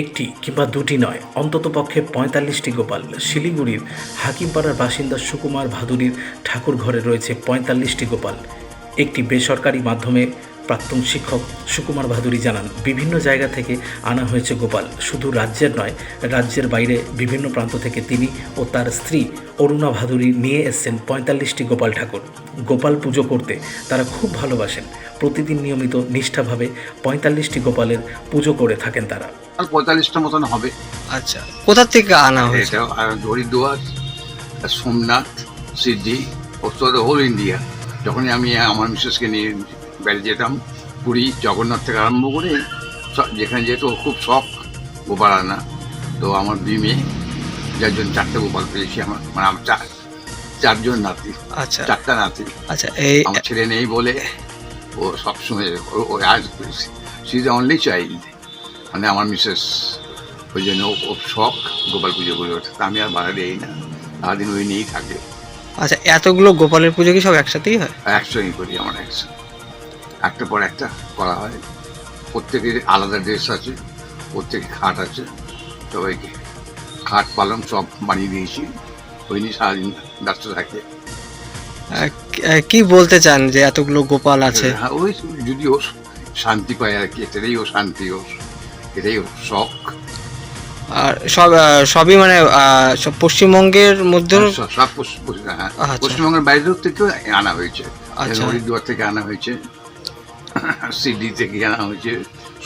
একটি কিংবা দুটি নয় অন্ততপক্ষে পঁয়তাল্লিশটি গোপাল। শিলিগুড়ির হাকিমপাড়ার বাসিন্দা সুকুমার ভাদুরীর ঠাকুর ঘরে রয়েছে পঁয়তাল্লিশটি গোপাল। একটি বেসরকারি মাধ্যমে প্রাক্তন শিক্ষক সুকুমার ভাদুরী জানান বিভিন্ন জায়গা থেকে আনা হয়েছে গোপাল। শুধু রাজ্যের নয় রাজ্যের বাইরে বিভিন্ন প্রান্ত থেকে তিনি ও তার স্ত্রী অরুণা ভাদুরী নিয়ে এসেছেন পঁয়তাল্লিশটি গোপাল ঠাকুর। গোপাল পুজো করতে তারা খুব ভালোবাসেন। প্রতিদিন নিয়মিত নিষ্ঠাভাবে পঁয়তাল্লিশটি গোপালের পুজো করে থাকেন তারা। আর পঁয়তাল্লিশটা মতন হবে। আচ্ছা কোথা থেকে আনা হয়েছে? আর হরিদ্বার সোমনাথ সিদ্ধি হোল ইন্ডিয়া। যখনই আমি আমার মিসেসকে নিয়ে বেড়ে যেতাম। পুরী জগন্নাথ থেকে আরম্ভ করে যেখানে যেত ওর খুব শখ গোপাল আনা তো আমার দুই মেয়ে যার জন্য চারটে গোপাল পেয়েছি আমার। মানে আমার চার চারজন নাতি। আচ্ছা। চারটা নাতি। আচ্ছা এই আমার ছেলে নেই বলে ও সবসময় ও- আজ সি দ্য অনলি চাইল্ড মানে আমার মিসেস ওই জন্য ও- শখ গোপাল পুজো করে ওঠে। তা আমি আর বাড়া দিই না। সারাদিন ওই নিয়েই থাকে। আচ্ছা এতগুলো গোপালের পুজো কি সব একসাথেই হয়? একসঙ্গে করি আমার একসঙ্গে। একটা পর একটা করা হয়। প্রত্যেকের আলাদা ড্রেস আছে প্রত্যেকে খাট আছে। সবাইকে খাট পালং সব বানিয়ে দিয়েছি। ওই নিয়ে সারাদিন ব্যস্ত থাকে। কি- বলতে চান যে এতগুলো গোপাল আছে? হ্যাঁ, ওই যদি ও শান্তি পায় আর কি এটাই ও শান্তি ওর এটাই ওর শখ। আর সব সবই মানে সব পশ্চিমবঙ্গের মধ্যে সব- সব হ্যাঁ আচ্ছা। পশ্চিমবঙ্গের বাইরেও থেকেও আনা হয়েছে। আচ্ছা। হরিদ্বার থেকে আনা হয়েছে। সিডি থেকে আনা হয়েছে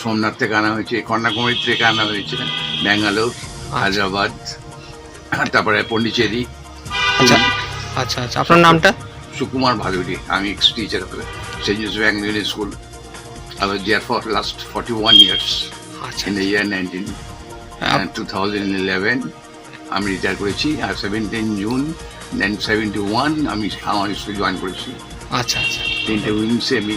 সোমনাথ থেকে আনা হয়েছে কন্যাকুমারী থেকে আনা হয়েছে ব্যাঙ্গালোর হায়দ্রাবাদ তারপরে পন্ডিচেরি। আচ্ছা আচ্ছা আচ্ছা। আপনার নামটা? সুকুমার ভাদুরী। আমি ex teacher saint Joseph Anglian school I was there for last 41 years আচ্ছা। in the year 19 and 2011 আমি রিটায়ার করেছি আর seventeen June nine seventy one আমি আমার স্কুল জয়েন করেছি। আচ্ছা আচ্ছা। তিনটে উইংসে আমি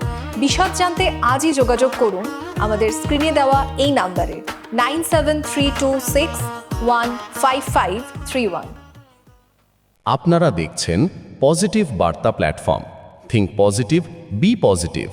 বিশদ জানতে আজই যোগাযোগ করুন। আমাদের স্ক্রিনে দেওয়া এই নাম্বারে। Nine seven three two six one five five three one. আপনারা দেখছেন পজিটিভ বার্তা platform. Think positive be positive